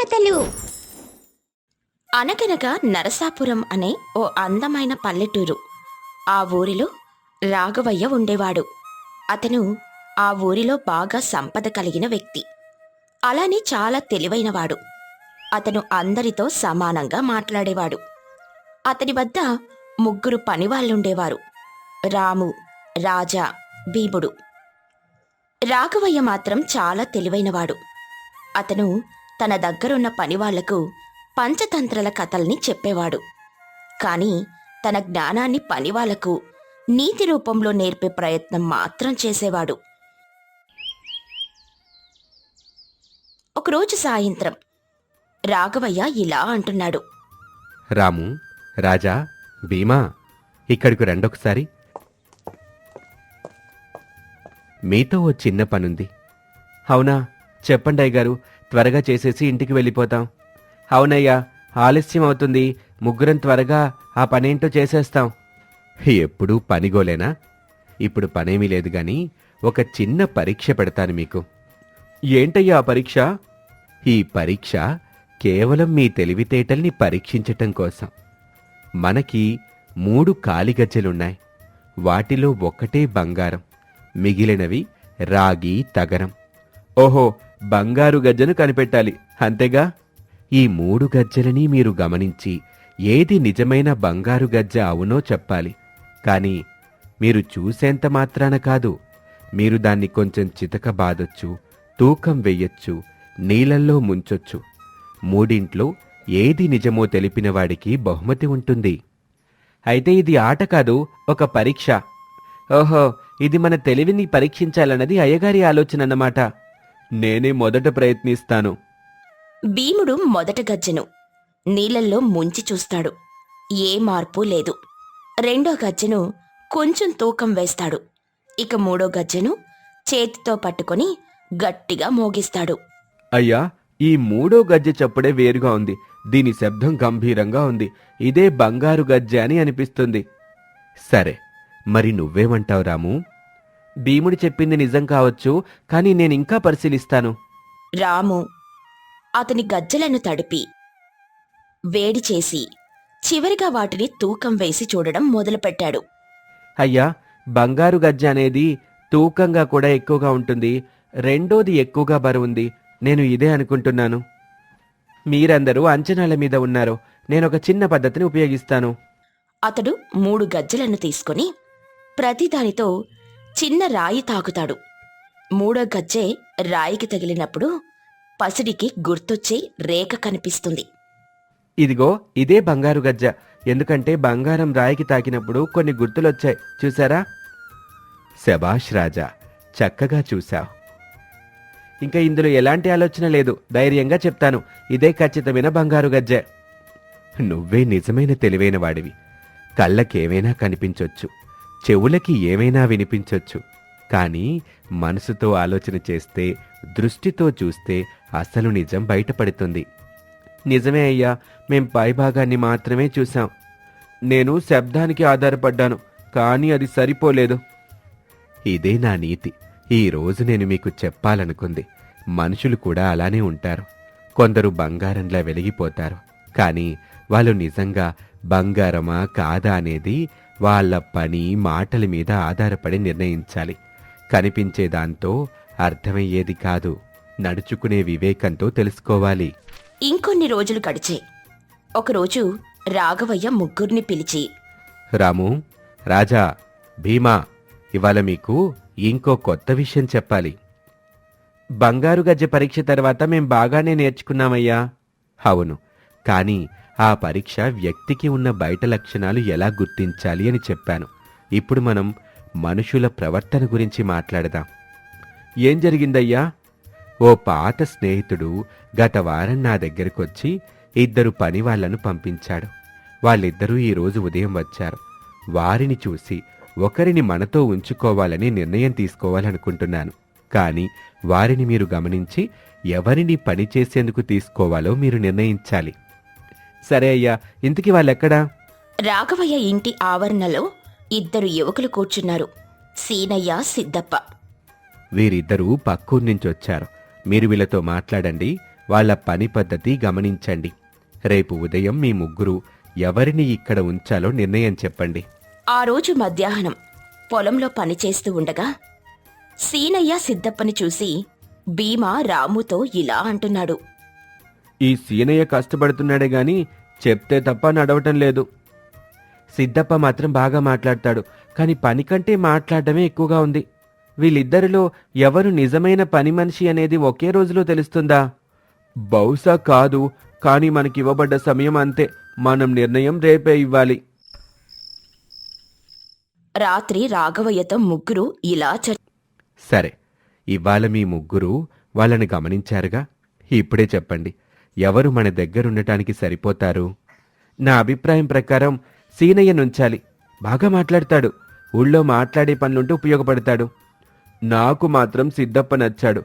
కథలు. అనగనగా నరసాపురం అనే ఓ అందమైన పల్లెటూరు. ఆ ఊరిలో రాఘవయ్య ఉండేవాడు. అతను ఆ ఊరిలో బాగా సంపద కలిగిన వ్యక్తి. అలానే చాలా తెలివైనవాడు. అతను అందరితో సమానంగా మాట్లాడేవాడు. అతని వద్ద ముగ్గురు పనివాళ్ళుండేవారు. రాము రాజా భీముడు. రాఘవయ్య మాత్రం చాలా తెలివైనవాడు. అతను తన దగ్గరున్న పనివాళ్ళకు పంచతంత్రల కథల్ని చెప్పేవాడు. కాని తన జ్ఞానాన్ని పనివాళ్ళకు నీతి రూపంలో నేర్పే ప్రయత్నం మాత్రం చేసేవాడు. ఒకరోజు సాయంత్రం రాఘవయ్య ఇలా అంటున్నాడు. రాము రాజా భీమా ఇక్కడికి రెండొకసారి మీతో ఓ చిన్న పనుంది. అవునా చెప్పండి అయ్యగారు త్వరగా చేసేసి ఇంటికి వెళ్ళిపోతాం. అవునయ్యా ఆలస్యం అవుతుంది. ముగ్గురం త్వరగా ఆ పనేంటో చేసేస్తాం. ఎప్పుడూ పనిగోలేనా? ఇప్పుడు పనేమీ లేదు గాని ఒక చిన్న పరీక్ష పెడతాను మీకు. ఏంటయ్యా ఆ పరీక్ష? ఈ పరీక్ష కేవలం మీ తెలివితేటల్ని పరీక్షించటం కోసం. మనకి మూడు కాలిగజ్జలున్నాయి వాటిలో ఒకటే బంగారం మిగిలినవి రాగి తగరం. ఓహో బంగారు గజ్జను కనిపెట్టాలి. అంతేగా? ఈ మూడు గజ్జలని మీరు గమనించి ఏది నిజమైన బంగారు గజ్జ అవునో చెప్పాలి. కానీ మీరు చూసేంత మాత్రాన కాదు. మీరు దాన్ని కొంచెం చితక బాదొచ్చు తూకం వెయ్యొచ్చు నీళ్ళల్లో ముంచొచ్చు. మూడింట్లో ఏది నిజమో తెలిపిన వాడికి బహుమతి ఉంటుంది. అయితే ఇది ఆట కాదు ఒక పరీక్ష. ఓహో ఇది మన తెలివిని పరీక్షించాలన్నది అయ్యగారి ఆలోచన అన్నమాట నేనే మొదట ప్రయత్నిస్తాను. భీముడు మొదట గజ్జెను నీళ్ళల్లో ముంచి చూస్తాడు. ఏ మార్పు లేదు. రెండో గజ్జెను కొంచెం తూకం వేస్తాడు. ఇక మూడో గజ్జెను చేతితో పట్టుకొని గట్టిగా మోగిస్తాడు. అయ్యా ఈ మూడో గజ్జె చప్పుడే వేరుగా ఉంది. దీని శబ్దం గంభీరంగా ఉంది. ఇదే బంగారు గజ్జె అని అనిపిస్తుంది. సరే మరి నువ్వేమంటావు రాము? భీముడు చెప్పింది నిజం కావచ్చు కానీ నేనింకా పరిశీలిస్తాను. రాము అతని గజ్జలను తడిపి వేడి చేసి చివరిగా వాటిని తూకం వేసి చూడడం మొదలుపెట్టాడు. అయ్యా బంగారు గజ్జె అనేది తూకంగా కూడా ఎక్కువగా ఉంటుంది రెండోది ఎక్కువగా బరువుంది నేను ఇదే అనుకుంటున్నాను. మీరందరూ అంచనాల మీద ఉన్నారు నేను ఒక చిన్న పద్ధతిని ఉపయోగిస్తాను. అతడు మూడు గజ్జలను తీసుకొని ప్రతిదానితో చిన్న రాయి తాకుతాడు మూడో గజ్జె రాయికి తగిలినప్పుడు పసిడికి గుర్తొచ్చే రేఖ కనిపిస్తుంది. ఇదిగో ఇదే బంగారు గజ్జ. ఎందుకంటే బంగారం రాయికి తాకినప్పుడు కొన్ని గుర్తులొచ్చాయి. చూసారా శబాష్ రాజా చక్కగా చూశావు. ఇంకా ఇందులో ఎలాంటి ఆలోచన లేదు. ధైర్యంగా చెప్తాను. ఇదే ఖచ్చితమైన బంగారు గజ్జె. నువ్వే నిజమైన తెలివైన వాడివి. కళ్ళకేమైనా కనిపించొచ్చు. చెవులకి ఏమైనా వినిపించొచ్చు. కానీ మనసుతో ఆలోచన చేస్తే దృష్టితో చూస్తే అసలు నిజం బయటపడుతుంది. నిజమే అయ్యా మేం పైభాగాన్ని మాత్రమే చూశాం. నేను శబ్దానికి ఆధారపడ్డాను కానీ అది సరిపోలేదు. ఇదే నా నీతి. ఈరోజు నేను మీకు చెప్పాలనుకుంది. మనుషులు కూడా అలానే ఉంటారు. కొందరు బంగారంలా వెలిగిపోతారు. కానీ వాళ్ళు నిజంగా బంగారమా కాదా అనేది వాళ్ళ పని మాటల మీద ఆధారపడి నిర్ణయించాలి. కనిపించే దాంతో అర్థమయ్యేది కాదు. నడుచుకునే వివేకంతో తెలుసుకోవాలి. ఇంకొన్ని రోజులు గడిచే. ఒకరోజు రాఘవయ్య ముగ్గురిని పిలిచి రాము రాజా భీమా ఇవాళ మీకు ఇంకో కొత్త విషయం చెప్పాలి. బంగారు గజ్జె పరీక్ష తర్వాత మేం బాగానే నేర్చుకున్నామయ్యా. అవును కానీ ఆ పరీక్ష వ్యక్తికి ఉన్న బయట లక్షణాలు ఎలా గుర్తించాలి అని చెప్పాను. ఇప్పుడు మనం మనుషుల ప్రవర్తన గురించి మాట్లాడదాం. ఏం జరిగిందయ్యా? ఓ పాత స్నేహితుడు గత వారం నా దగ్గరకొచ్చి ఇద్దరు పని వాళ్ళను పంపించాడు. వాళ్ళిద్దరూ ఈరోజు ఉదయం వచ్చారు. వారిని చూసి ఒకరిని మనతో ఉంచుకోవాలని నిర్ణయం తీసుకోవాలనుకుంటున్నాను. కానీ వారిని మీరు గమనించి ఎవరిని పని చేసేందుకు తీసుకోవాలో మీరు నిర్ణయించాలి. సరే అయ్యా ఇంతకీ వాళ్ళెక్కడా? రాఘవయ్య ఇంటి ఆవరణలో ఇద్దరు యువకులు కూర్చున్నారు. సీనయ్య సిద్దప్ప. వీరిద్దరూ పక్కూరు నుంచి వచ్చారు. మీరు వీళ్ళతో మాట్లాడండి వాళ్ళ పని పద్ధతి గమనించండి. రేపు ఉదయం మీ ముగ్గురు ఎవరిని ఇక్కడ ఉంచాలో నిర్ణయం చెప్పండి. ఆ రోజు మధ్యాహ్నం పొలంలో పనిచేస్తూ ఉండగా సీనయ్య సిద్ధప్పని చూసి భీమా రాముతో ఇలా అంటున్నాడు. ఈ సీనయ్య కష్టపడుతున్నాడే గాని చెప్తే తప్ప నడవటం లేదు. సిద్ధప్ప మాత్రం బాగా మాట్లాడతాడు కానీ పని కంటే మాట్లాడటమే ఎక్కువగా ఉంది. వీళ్ళిద్దరిలో ఎవరు నిజమైన పని మనిషి అనేది ఒకే రోజులో తెలుస్తుందా? బహుశా కాదు కానీ మనకివ్వబడ్డ సమయం అంతే. మనం నిర్ణయం రేపే ఇవ్వాలి. రాత్రి రాఘవయ్యతో ముగ్గురు ఇలా సరే ఇవాళ మీ ముగ్గురు వాళ్ళని గమనించారుగా? ఇప్పుడే చెప్పండి. ఎవరు మన దగ్గరుండటానికి సరిపోతారు? నా అభిప్రాయం ప్రకారం సీనయ్య నుంచాలి. బాగా మాట్లాడతాడు. ఊళ్ళో మాట్లాడే పనులుంటే ఉపయోగపడతాడు. నాకు మాత్రం సిద్ధప్ప నచ్చాడు.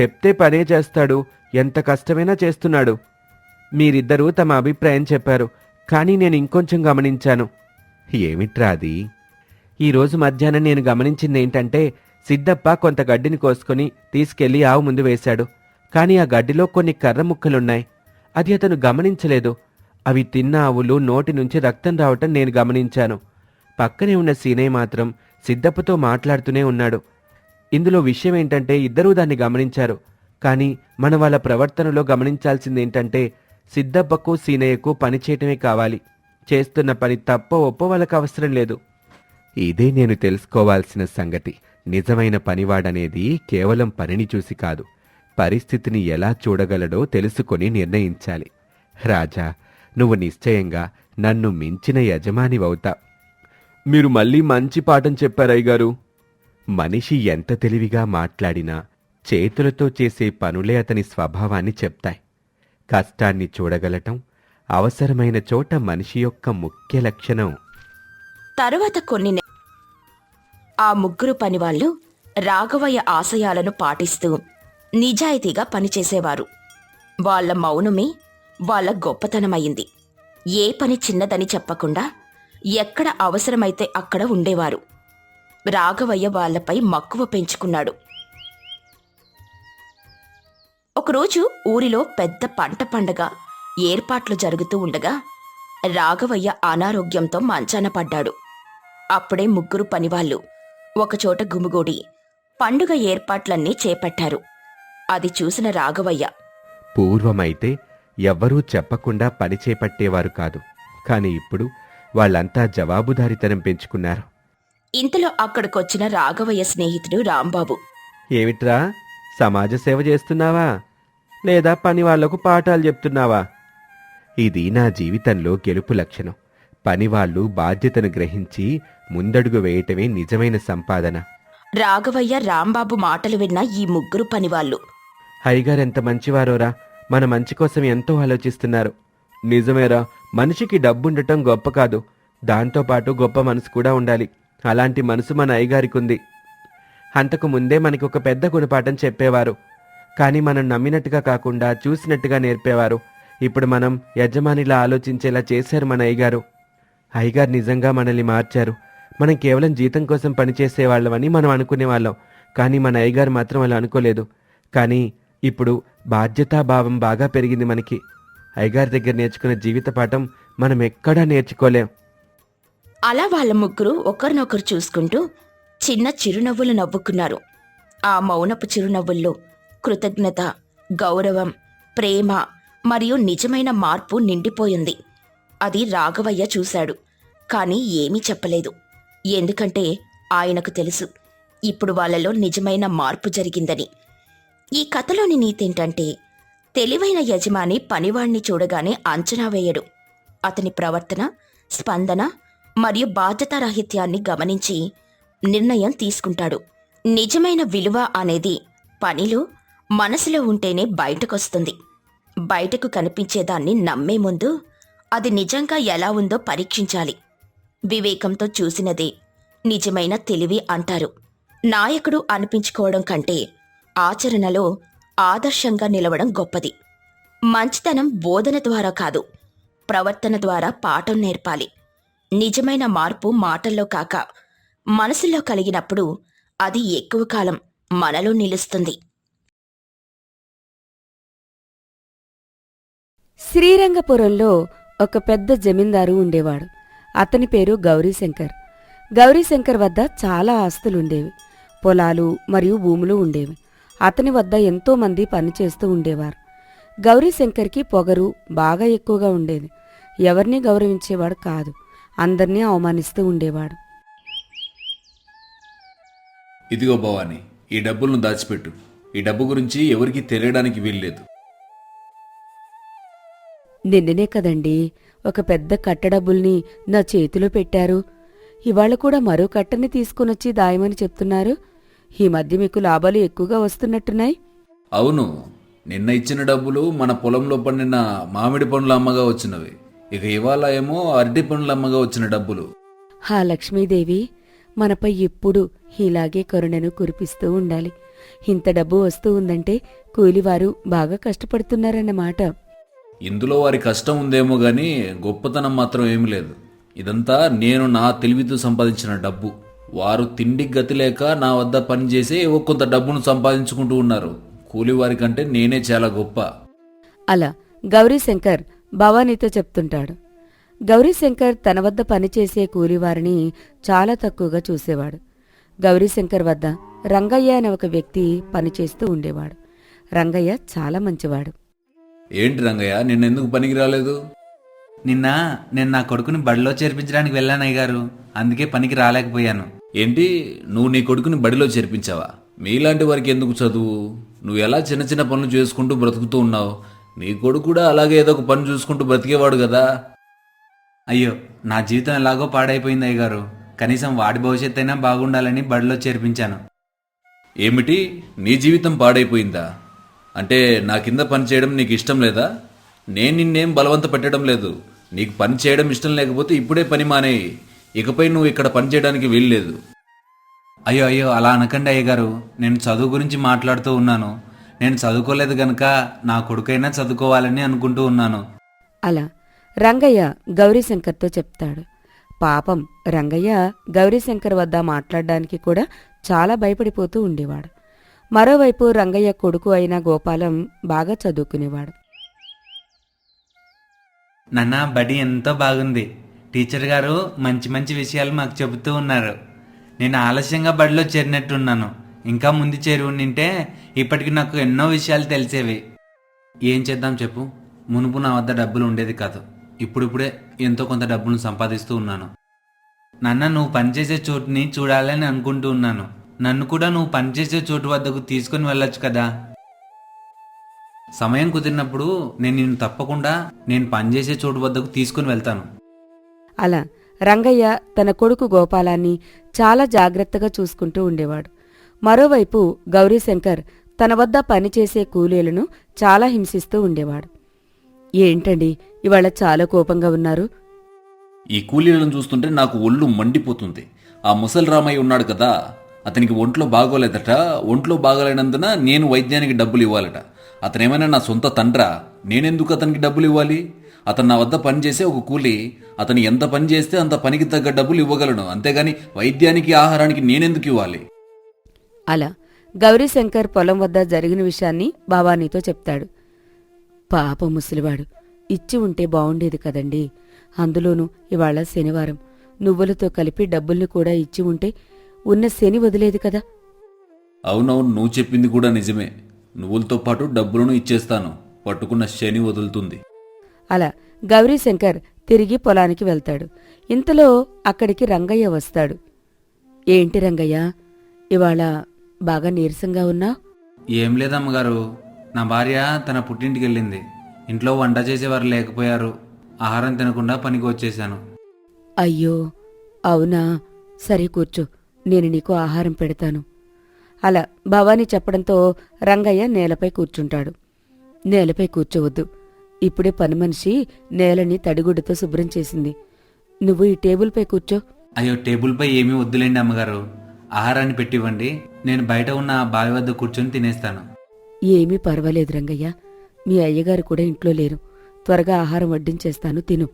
చెప్తే పనే చేస్తాడు. ఎంత కష్టమైనా చేస్తున్నాడు. మీరిద్దరూ తమ అభిప్రాయం చెప్పారు. కానీ నేను ఇంకొంచెం గమనించాను. ఏమిట్రా అది? ఈరోజు మధ్యాహ్నం నేను గమనించింది ఏంటంటే సిద్ధప్ప కొంత గడ్డిని కోసుకొని తీసుకెళ్ళి ఆవు ముందు వేశాడు. కానీ ఆ గడ్డిలో కొన్ని కర్ర ముక్కలున్నాయి. అది అతను గమనించలేదు. అవి తిన్న ఆవులు నోటి నుంచి రక్తం రావటం నేను గమనించాను. పక్కనే ఉన్న సీనయ్య మాత్రం సిద్ధప్పతో మాట్లాడుతూనే ఉన్నాడు. ఇందులో విషయం ఏంటంటే ఇద్దరూ దాన్ని గమనించారు. కానీ మన వాళ్ళ ప్రవర్తనలో గమనించాల్సింది ఏంటంటే సిద్ధప్పకు సీనయ్యకు పని చేయటమే కావాలి. చేస్తున్న పని తప్ప ఒప్పో వాళ్ళకు అవసరం లేదు. ఇదే నేను తెలుసుకోవాల్సిన సంగతి. నిజమైన పనివాడనేది కేవలం పనిని చూసి కాదు. పరిస్థితిని ఎలా చూడగలడో తెలుసుకొని నిర్ణయించాలి. రాజా నువ్వు నిశ్చయంగా నన్ను మించిన యజమానివవుతా మీరు మళ్ళీ మంచి పాఠం చెప్పారయ్య గారు మనిషి ఎంత తెలివిగా మాట్లాడినా చేతులతో చేసే పనులే అతని స్వభావాన్ని చెప్తాయి. కష్టాన్ని చూడగలటం అవసరమైన చోట మనిషి యొక్క ముఖ్య లక్షణం. తరువాత కొన్ని నె- ఆ ముగ్గురు పనివాళ్ళు రాఘవయ్య ఆశయాలను పాటిస్తూ నిజాయితీగా పనిచేసేవారు. వాళ్ళ మౌనమే వాళ్ళ గొప్పతనమయ్యింది. ఏ పని చిన్నదని చెప్పకుండా ఎక్కడ అవసరమైతే అక్కడ ఉండేవారు. రాఘవయ్య వాళ్ళపై మక్కువ పెంచుకున్నాడు. ఒకరోజు ఊరిలో పెద్ద పంట పండగ ఏర్పాట్లు జరుగుతూ ఉండగా రాఘవయ్య అనారోగ్యంతో మంచాన పడ్డాడు. అప్పుడే ముగ్గురు పనివాళ్ళు ఒకచోట గుమిగూడి పండుగ ఏర్పాట్లన్నీ చేపట్టారు. అది చూసిన రాఘవయ్య. పూర్వమైతే ఎవ్వరూ చెప్పకుండా పని చేపట్టేవారు కాదు. కాని ఇప్పుడు వాళ్ళంతా జవాబుదారీతనం పెంచుకున్నారు. ఇంతలో అక్కడికొచ్చిన రాఘవయ్య స్నేహితుడు రాంబాబు. ఏమిట్రా? సమాజ సేవ చేస్తున్నావా? లేదా పని వాళ్ళకు పాఠాలు చెప్తున్నావా? ఇది నా జీవితంలో గెలుపు లక్షణం. పనివాళ్ళు బాధ్యతను గ్రహించి ముందడుగు వేయటమే నిజమైన సంపాదన. రాఘవయ్య రాంబాబు మాటలు విన్న ఈ ముగ్గురు పనివాళ్ళు. హైగారు ఎంత మంచివారోరా? మన మంచి కోసం ఎంతో ఆలోచిస్తున్నారు. నిజమేరా మనిషికి డబ్బుండటం గొప్ప కాదు. దాంతోపాటు గొప్ప మనసు కూడా ఉండాలి. అలాంటి మనసు మన అయ్యగారికి ఉంది అంతకు ముందే మనకి ఒక పెద్ద గుణపాఠం చెప్పేవారు. కానీ మనం నమ్మినట్టుగా కాకుండా చూసినట్టుగా నేర్పేవారు. ఇప్పుడు మనం యజమానిలా ఆలోచించేలా చేశారు మన అయ్యగారు. అయ్యగారు నిజంగా మనల్ని మార్చారు. మనం కేవలం జీతం కోసం పనిచేసేవాళ్ళమని మనం అనుకునేవాళ్ళం. కానీ మన అయ్యగారు మాత్రం అలా అనుకోలేదు. కానీ ఇప్పుడు బాధ్యతాభావం బాగా పెరిగింది మనకి. అయ్యగారి దగ్గర నేర్చుకున్న జీవిత పాఠం మనం ఎక్కడా నేర్చుకోలేం. అలా వాళ్ళ ముగ్గురు ఒకరినొకరు చూసుకుంటూ చిన్న చిరునవ్వులు నవ్వుకున్నారు. ఆ మౌనపు చిరునవ్వుల్లో కృతజ్ఞత గౌరవం ప్రేమ మరియు నిజమైన మార్పు నిండిపోయింది. అది రాఘవయ్య చూశాడు కానీ ఏమీ చెప్పలేదు. ఎందుకంటే ఆయనకు తెలుసు ఇప్పుడు వాళ్ళలో నిజమైన మార్పు జరిగిందని. ఈ కథలోని నీతేంటంటే తెలివైన యజమాని పనివాణ్ణి చూడగానే అంచనా వేయడు. అతని ప్రవర్తన స్పందన మరియు బాధ్యతారాహిత్యాన్ని గమనించి నిర్ణయం తీసుకుంటాడు. నిజమైన విలువ అనేది పనిలో మనసులో ఉంటేనే బయటకొస్తుంది. బయటకు కనిపించేదాన్ని నమ్మే ముందు అది నిజంగా ఎలా ఉందో పరీక్షించాలి. వివేకంతో చూసినదే నిజమైన తెలివి అంటారు. నాయకుడు అనిపించుకోవడం కంటే ఆచరణలో ఆదర్శంగా నిలవడం గొప్పది. మంచితనం బోధన ద్వారా కాదు ప్రవర్తన ద్వారా పాఠం నేర్పాలి. నిజమైన మార్పు మాటల్లో కాక మనసులో కలిగినప్పుడు అది ఎక్కువ కాలం మనలో నిలుస్తుంది. శ్రీరంగపురంలో ఒక పెద్ద జమీందారు ఉండేవాడు. అతని పేరు గౌరీశంకర్. గౌరీశంకర్ వద్ద చాలా ఆస్తులుండేవి. పొలాలు మరియు భూములు ఉండేవి. అతని వద్ద ఎంతో మంది పనిచేస్తూ ఉండేవారు. గౌరీశంకర్కి పొగరు బాగా ఎక్కువగా ఉండేది. ఎవరినీ గౌరవించేవాడు కాదు. అందర్నీ అవమానిస్తూ ఉండేవాడు. ఇదిగో భవాని ఈ డబ్బులను దాచిపెట్టు. ఈ డబ్బు గురించి ఎవరికీ తెలియడానికి వీల్లేదు. నిన్ననే కదండి ఒక పెద్ద కట్టడబ్బుల్ని నా చేతిలో పెట్టారు. ఇవాళ కూడా మరో కట్టని తీసుకునొచ్చి దాయమని చెప్తున్నారు. ఈ మధ్య మీకు లాభాలు ఎక్కువగా వస్తున్నట్టున్నాయి. అవును. నిన్న ఇచ్చిన డబ్బులు మన పొలంలో పండిన మామిడి పండ్ల అమ్మగా వచ్చినవి. ఇక ఇవాళ ఏమో అరటి పండ్ల అమ్మగా వచ్చిన డబ్బులు. ఆ లక్ష్మీదేవి మనపై ఎప్పుడు ఇలాగే కరుణను కురిపిస్తూ ఉండాలి. ఇంత డబ్బు వస్తూ ఉందంటే కూలివారు బాగా కష్టపడుతున్నారన్నమాట. ఇందులో వారి కష్టం ఉందేమో గాని గొప్పతనం మాత్రం ఏమీ లేదు. ఇదంతా నేను నా తెలివితో సంపాదించిన డబ్బు. వారు తిండికి గతి లేక నా వద్ద పనిచేసి ఏవో కొంత డబ్బును సంపాదించుకుంటూ ఉన్నారు. కూలివారి కంటే నేనే చాలా గొప్ప. అలా గౌరీశంకర్ భవానీతో చెప్తుంటాడు. గౌరీశంకర్ తన వద్ద పనిచేసే కూలివారిని చాలా తక్కువగా చూసేవాడు. గౌరీశంకర్ వద్ద రంగయ్య అనే ఒక వ్యక్తి పనిచేస్తూ ఉండేవాడు. రంగయ్య చాలా మంచివాడు. ఏంటి రంగయ్య నిన్నెందుకు పనికి రాలేదు? నిన్న నేను నా కొడుకుని బడిలో చేర్పించడానికి వెళ్ళాను అయ్యగారు. అందుకే పనికి రాలేకపోయాను. ఏంటి? నువ్వు నీ కొడుకుని బడిలో చేర్పించావా? మీలాంటి వారికి ఎందుకు చదువు? నువ్వు ఎలా చిన్న చిన్న పనులు చేసుకుంటూ బ్రతుకుతూ ఉన్నావు? నీ కొడుకు కూడా అలాగే ఏదో ఒక పని చూసుకుంటూ బ్రతికేవాడు కదా. అయ్యో నా జీవితం ఎలాగో పాడైపోయింది అయ్యగారు. కనీసం వాడి భవిష్యత్తు అయినా బాగుండాలని బడిలో చేర్పించాను. ఏమిటి? నీ జీవితం పాడైపోయిందా? అంటే నా కింద పని చేయడం నీకు ఇష్టం లేదా? నేను నిన్నేం బలవంత పెట్టడం లేదు. నీకు పని చేయడం ఇష్టం లేకపోతే ఇప్పుడే పని మానేయి. ఇకపై నువ్వు ఇక్కడ పని చేయడానికి వీల్లేదు అయ్యో అయ్యో అలా అనకండి అయ్యగారు. నేను చదువు గురించి మాట్లాడుతూ ఉన్నాను. నేను చదువుకోలేదు గనక నా కొడుకైనా చదువుకోవాలని అనుకుంటూ ఉన్నాను. అలా రంగయ్య గౌరీశంకర్తో చెప్తాడు. పాపం రంగయ్య గౌరీశంకర్ వద్ద మాట్లాడడానికి కూడా చాలా భయపడిపోతూ ఉండేవాడు. మరోవైపు రంగయ్య కొడుకు అయిన గోపాలం బాగా చదువుకునేవాడు. నాన్న బడి ఎంతో బాగుంది. టీచర్ గారు మంచి మంచి విషయాలు మాకు చెబుతూ ఉన్నారు. నేను ఆలస్యంగా బడిలో చేరినట్టున్నాను. ఇంకా ముందు చేరి ఉండింటే ఇప్పటికి నాకు ఎన్నో విషయాలు తెలిసేవి. ఏం చేద్దాం చెప్పు? మునుపు నా వద్ద డబ్బులు ఉండేది కాదు. ఇప్పుడిప్పుడే ఎంతో కొంత డబ్బులు సంపాదిస్తూ ఉన్నాను. నాన్న నువ్వు పనిచేసే చోటుని చూడాలని అనుకుంటూ ఉన్నాను. నన్ను కూడా నువ్వు పనిచేసే చోటు వద్దకు తీసుకుని వెళ్ళొచ్చు కదా. సమయం కుదిరినప్పుడు నేను నిన్ను తప్పకుండా నేను పనిచేసే చోటు వద్దకు తీసుకుని వెళ్తాను. అలా రంగయ్య తన కొడుకు గోపాలాన్ని చాలా జాగ్రత్తగా చూసుకుంటూ ఉండేవాడు. మరోవైపు గౌరీశంకర్ తన వద్ద పనిచేసే కూలీలను చాలా హింసిస్తూ ఉండేవాడు. ఏంటండి ఇవాళ చాలా కోపంగా ఉన్నారు? ఈ కూలీలను చూస్తుంటే నాకు ఒళ్ళు మండిపోతుంది. ఆ ముసలి రామయ్య ఉన్నాడు కదా అతనికి ఒంట్లో బాగోలేదట. ఒంట్లో బాగోలేనందున నేను వైద్యానికి డబ్బులు ఇవ్వాలట. అతనేమైనా నా సొంత తండ్రా? నేనెందుకు అతనికి డబ్బులు ఇవ్వాలి? అతను నా వద్ద పని చేసే ఒక కూలి అతను ఎంత పని చేస్తే అంత పనికి తగ్గ డబ్బులు ఇవ్వగలను. అంతేగాని వైద్యానికి ఆహారానికి నేనెందుకు ఇవ్వాలి? అలా గౌరీశంకర్ పొలం వద్ద జరిగిన విషయాన్ని భవానీతో చెప్తాడు. పాప ముసలివాడు ఇచ్చి ఉంటే బావుండేది కదండి. అందులోనూ ఇవాళ శనివారం. నువ్వులతో కలిపి డబ్బుల్ని కూడా ఇచ్చి ఉంటే ఉన్న శని వదిలేది కదా? అవునవును నువ్వు చెప్పింది కూడా నిజమే. నువ్వులతో పాటు డబ్బులను ఇచ్చేస్తాను. పట్టుకున్న శని వదులుతుంది. అలా గౌరీశంకర్ తిరిగి పొలానికి వెళ్తాడు. ఇంతలో అక్కడికి రంగయ్య వస్తాడు. ఏంటి రంగయ్య ఇవాళ బాగా నీరసంగా ఉన్నా? ఏం లేదమ్మగారు నా భార్య తన పుట్టింటికి వెళ్ళింది ఇంట్లో వంట చేసేవారు లేకపోయారు. ఆహారం తినకుండా పనికి వచ్చేసాను అయ్యో అవునా? సరే కూర్చో నేను నీకు ఆహారం పెడతాను. అలా భవానీ చెప్పడంతో రంగయ్య నేలపై కూర్చుంటాడు. నేలపై కూర్చోవద్దు ఇప్పుడే పని మనిషి నేలని తడిగుడ్డతో శుభ్రం చేసింది. నువ్వు ఈ టేబుల్పై కూర్చో. అయ్యో టేబుల్పై ఏమీ వద్దులేండి అమ్మగారు. ఆహారాన్ని పెట్టివ్వండి. నేను బయట ఉన్న ఆ బావి వద్ద కూర్చొని తినేస్తాను. ఏమీ పర్వాలేదు రంగయ్య. మీ అయ్యగారు కూడా ఇంట్లో లేరు. త్వరగా ఆహారం వడ్డించేస్తాను తిను.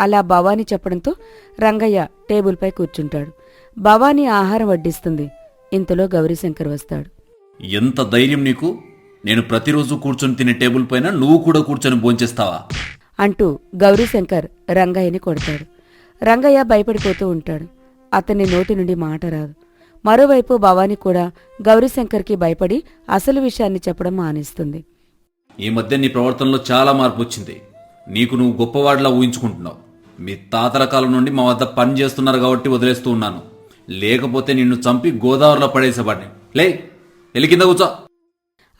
అలా భవానీ చెప్పడంతో రంగయ్య టేబుల్పై కూర్చుంటాడు. భవానీ ఆహారం వడ్డిస్తుంది. ఇంతలో గౌరీశంకర్ వస్తాడు. ఎంత ధైర్యం నీకు? నేను ప్రతిరోజు కూర్చొని తినే టేబుల్ పైన నువ్వు కూడా కూర్చొని భోంచేస్తావా? అంటూ గౌరీశంకర్ రంగయ్యని కొడతాడు. రంగయ్య భయపడిపోతూ ఉంటాడు. అతని నోటి నుండి మాట రాదు. మరోవైపు భవాని కూడా గౌరీశంకర్కి భయపడి అసలు విషయాన్ని చెప్పడం మానేస్తుంది. ఈ మధ్య నీ ప్రవర్తనలో చాలా మార్పు వచ్చింది. నీకు నువ్వు గొప్పవాడిలా ఊహించుకుంటున్నావు. మీ తాతల కాలం నుండి మా వద్ద పని చేస్తున్నారు కాబట్టి వదిలేస్తూ ఉన్నాను. లేకపోతే నిన్ను చంపి గోదావరిలో పడేసేవాడిని. లే ఎలి కింద కూర్చో.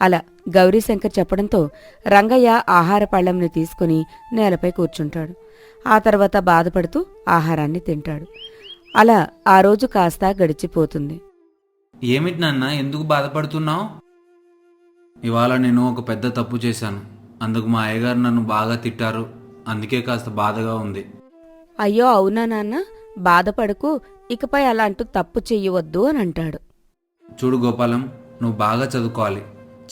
అలా గౌరీశంకర్ చెప్పడంతో రంగయ్య ఆహార పళ్ళంని తీసుకుని నేలపై కూర్చుంటాడు. ఆ తర్వాత బాధపడుతూ ఆహారాన్ని తింటాడు. అలా ఆ రోజు కాస్త గడిచిపోతుంది. ఏమిటి నాన్న ఎందుకు బాధపడుతున్నావు? ఇవాళ నేను ఒక పెద్ద తప్పు చేశాను. అందుకు మా అయ్యగారు నన్ను బాగా తిట్టారు. అందుకే కాస్త బాధగా ఉంది. అయ్యో అవునా నాన్న? బాధపడకు. ఇకపై అలాంటి తప్పు చెయ్యవద్దు అని అంటాడు. చూడు గోపాలం నువ్వు బాగా చదువుకోవాలి.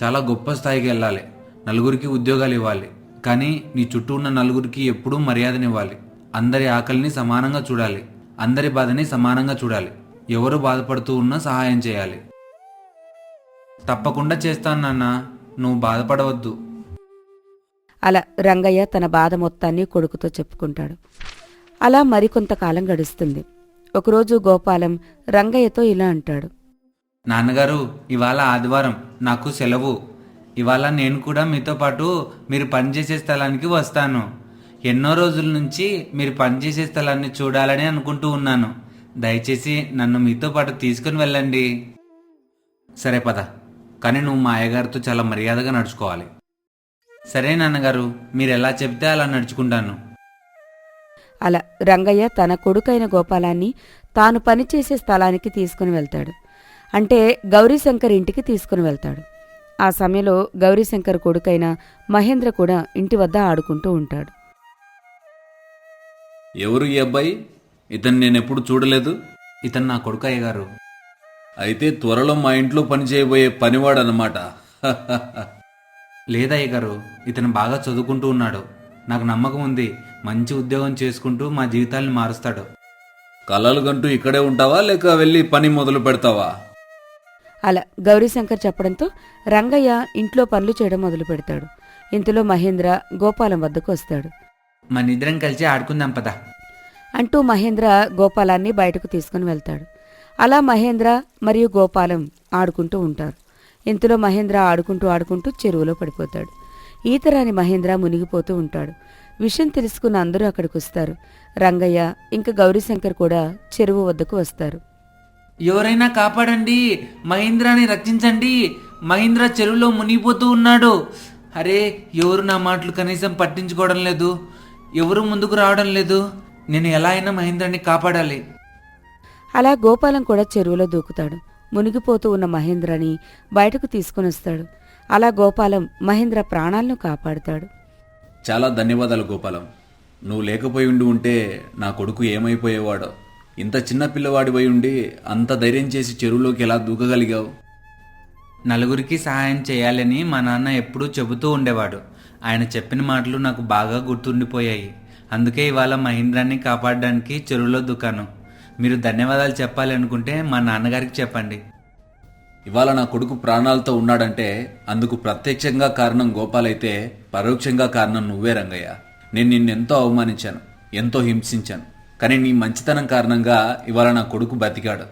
చాలా గొప్ప స్థాయికి వెళ్ళాలి. నలుగురికి ఉద్యోగాలు ఇవ్వాలి. కానీ నీ చుట్టూ ఉన్న నలుగురికి ఎప్పుడూ మర్యాదనివ్వాలి. అందరి ఆకలిని సమానంగా చూడాలి. అందరి బాధని సమానంగా చూడాలి. ఎవరు బాధపడుతూ ఉన్నా సహాయం చేయాలి. తప్పకుండా చేస్తాను నాన్న. నువ్వు బాధపడవద్దు. అలా రంగయ్య తన బాధ మొత్తాన్ని కొడుకుతో చెప్పుకుంటాడు. అలా మరికొంతకాలం గడుస్తుంది. ఒకరోజు గోపాలం రంగయ్యతో ఇలా అంటాడు. నాన్నగారు ఇవాళ ఆదివారం నాకు సెలవు. ఇవాళ నేను కూడా మీతో పాటు మీరు పనిచేసే స్థలానికి వస్తాను. ఎన్నో రోజుల నుంచి మీరు పనిచేసే స్థలాన్ని చూడాలని అనుకుంటూ ఉన్నాను. దయచేసి నన్ను మీతో పాటు తీసుకుని వెళ్ళండి. సరే పద. కానీ నువ్వు మా అయ్యగారితో చాలా మర్యాదగా నడుచుకోవాలి. సరే నాన్నగారు మీరు ఎలా చెప్తే అలా నడుచుకుంటాను. అలా రంగయ్య తన కొడుకైన గోపాలాన్ని తాను పనిచేసే స్థలానికి తీసుకుని వెళ్తాడు. అంటే గౌరీశంకర్ ఇంటికి తీసుకుని వెళ్తాడు. ఆ సమయంలో గౌరీశంకర్ కొడుకైన మహేంద్ర కూడా ఇంటి వద్ద ఆడుకుంటూ ఉంటాడు. ఎవరు ఈ అబ్బాయి? ఇతను నేను ఎప్పుడు చూడలేదు. ఇతను నా కొడుకు అయ్యగారు అయితే త్వరలో మా ఇంట్లో పని చేయబోయే పనివాడనమాట లేదయ్య గారు ఇతను బాగా చదువుకుంటూ ఉన్నాడు. నాకు నమ్మకం ఉంది. మంచి ఉద్యోగం చేసుకుంటూ మా జీవితాల్ని మారుస్తాడు. కలలు గంటూ ఇక్కడే ఉంటావా లేక వెళ్ళి పని మొదలు పెడతావా? అలా గౌరీశంకర్ చెప్పడంతో రంగయ్య ఇంట్లో పనులు చేయడం మొదలు పెడతాడు. ఇంతలో మహేంద్ర గోపాలం వద్దకు వస్తాడు. మన ఇద్దరం కలిసి ఆడుకుందాం పదా. అంటూ మహేంద్ర గోపాలాన్ని బయటకు తీసుకుని వెళ్తాడు. అలా మహేంద్ర మరియు గోపాలం ఆడుకుంటూ ఉంటారు. ఇంతలో మహేంద్ర ఆడుకుంటూ ఆడుకుంటూ చెరువులో పడిపోతాడు. ఈతరాని మహేంద్ర మునిగిపోతూ ఉంటాడు. విషయం తెలుసుకున్న అందరూ అక్కడికి వస్తారు రంగయ్య ఇంకా గౌరీశంకర్ కూడా చెరువు వద్దకు వస్తారు. ఎవరైనా కాపాడండి. మహేంద్రాని రక్షించండి. మహేంద్ర చెరువులో మునిగిపోతూ ఉన్నాడు. అరే ఎవరు నా మాటలు కనీసం పట్టించుకోవడం లేదు? ఎవరు ముందుకు రావడం లేదు? నేను ఎలా అయినా మహేంద్రాన్ని కాపాడాలి. అలా గోపాలం కూడా చెరువులో దూకుతాడు. మునిగిపోతూ ఉన్న మహేంద్రని బయటకు తీసుకుని వస్తాడు అలా గోపాలం మహేంద్ర ప్రాణాలను కాపాడుతాడు. చాలా ధన్యవాదాలు గోపాలం. నువ్వు లేకపోయి ఉండి ఉంటే నా కొడుకు ఏమైపోయేవాడో. ఇంత చిన్న పిల్లవాడిపై ఉండి అంత ధైర్యం చేసి చెరువులోకి ఎలా దూకగలిగావు? నలుగురికి సహాయం చేయాలని మా నాన్న ఎప్పుడూ చెబుతూ ఉండేవాడు. ఆయన చెప్పిన మాటలు నాకు బాగా గుర్తుండిపోయాయి. అందుకే ఇవాళ మహేంద్రాన్ని కాపాడడానికి చెరువులో దుకాను. మీరు ధన్యవాదాలు చెప్పాలి అనుకుంటే మా నాన్నగారికి చెప్పండి. ఇవాళ నా కొడుకు ప్రాణాలతో ఉన్నాడంటే అందుకు ప్రత్యక్షంగా కారణం గోపాలైతే పరోక్షంగా కారణం నువ్వే రంగయ్య. నేను నిన్నెంతో అవమానించాను ఎంతో హింసించాను. కానీ నీ మంచితనం కారణంగా ఇవాళ నా కొడుకు బతికాడు.